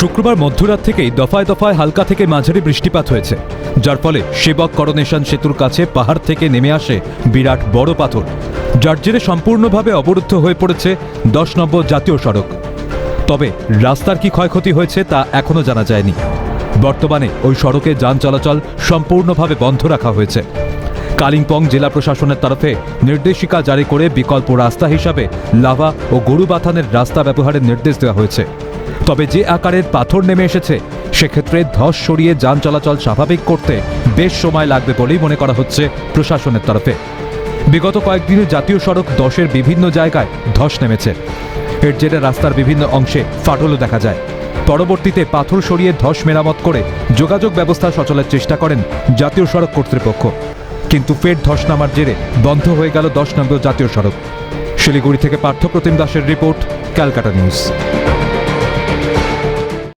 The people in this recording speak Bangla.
শুক্রবার মধ্যরাত থেকেই দফায় দফায় হালকা থেকে মাঝারি বৃষ্টিপাত হয়েছে, যার ফলে সেবক করোনেশন সেতুর কাছে পাহাড় থেকে নেমে আসে বিরাট বড় পাথর, যার জেরে সম্পূর্ণভাবে অবরুদ্ধ হয়ে পড়েছে দশ নম্বর জাতীয় সড়ক। তবে রাস্তার কি ক্ষয়ক্ষতি হয়েছে তা এখনও জানা যায়নি। বর্তমানে ওই সড়কে যান চলাচল সম্পূর্ণভাবে বন্ধ রাখা হয়েছে। কালিম্পং জেলা প্রশাসনের তরফে নির্দেশিকা জারি করে বিকল্প রাস্তা হিসাবে লাভা ও গরু বাথানের রাস্তা ব্যবহারের নির্দেশ দেওয়া হয়েছে। তবে যে আকারের পাথর নেমে এসেছে, সেক্ষেত্রে ধস সরিয়ে যান চলাচল স্বাভাবিক করতে বেশ সময় লাগবে বলেই মনে করা হচ্ছে প্রশাসনের তরফে। বিগত কয়েকদিনে জাতীয় সড়ক দশের বিভিন্ন জায়গায় ধস নেমেছে। এর জেরে রাস্তার বিভিন্ন অংশে ফাটলও দেখা যায়। পরবর্তীতে পাথর সরিয়ে ধস মেরামত করে যোগাযোগ ব্যবস্থা সচলের চেষ্টা করেন জাতীয় সড়ক কর্তৃপক্ষ। কিন্তু ফের ধস নামার জেরে বন্ধ হয়ে গেল দশ নম্বর জাতীয় সড়ক। শিলিগুড়ি থেকে পার্থপ্রতিম দাসের রিপোর্ট, ক্যালকাটা নিউজ।